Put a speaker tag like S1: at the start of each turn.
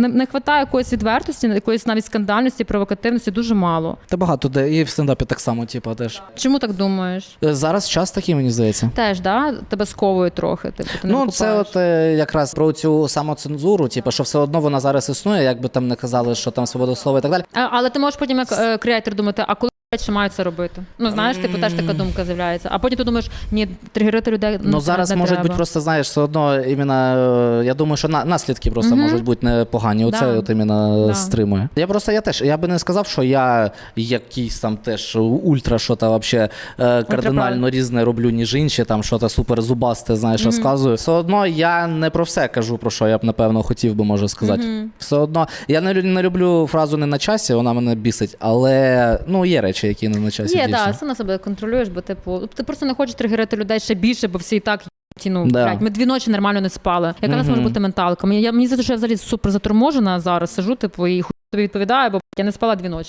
S1: Не, не вистачає якоїсь відвертості, якоїсь навіть скандальності, провокативності дуже мало.
S2: Та багато де і в стендапі так само, типу, теж.
S1: Чому так думаєш?
S2: Е, Зараз час такий, мені здається.
S1: Теж, да? Тебе сковує трохи. Типу, ти не
S2: Ну,
S1: викупаєш.
S2: це от е, якраз про цю самоцензуру, типу, що все одно вона зараз існує, як би там не казали, що там свобода слова і так далі.
S1: А, але ти можеш потім як е, креатор думати, а коли блядь, ще маю це робити? Ну знаєш, типу теж така думка з'являється. А потім ти думаєш, ні, тригерити людей.
S2: Ну зараз
S1: не
S2: можуть
S1: треба.
S2: бути просто, знаєш, все одно іменно, е, я думаю, що на, наслідки просто
S1: Мгм.
S2: можуть бути непогані. Оце
S1: Да.
S2: от іменно
S1: Да.
S2: стримує. Я просто я теж, я би не сказав, що я якийсь там теж ультра, що то вообще е, кардинально різне роблю, ніж інші, там що то супер зубасте, знаєш, розказую. Все одно я не про все кажу, про що я б напевно хотів би може сказати.
S1: Мгм.
S2: Все одно я не, не люблю фразу не на часі, вона мене бісить, але ну є речі, які не на часі.
S1: Є,
S2: дійсно.
S1: так, все на себе контролюєш, бо типу, ти просто не хочеш тригерити людей ще більше, бо всі і так. Ну,
S2: Да.
S1: блядь, ми дві ночі нормально не спали. Яка в нас може бути менталка? Мені, я, мені здається, що я взагалі супер заторможена зараз, сижу, типу, і хуй тобі відповідаю, бо я не спала дві ночі.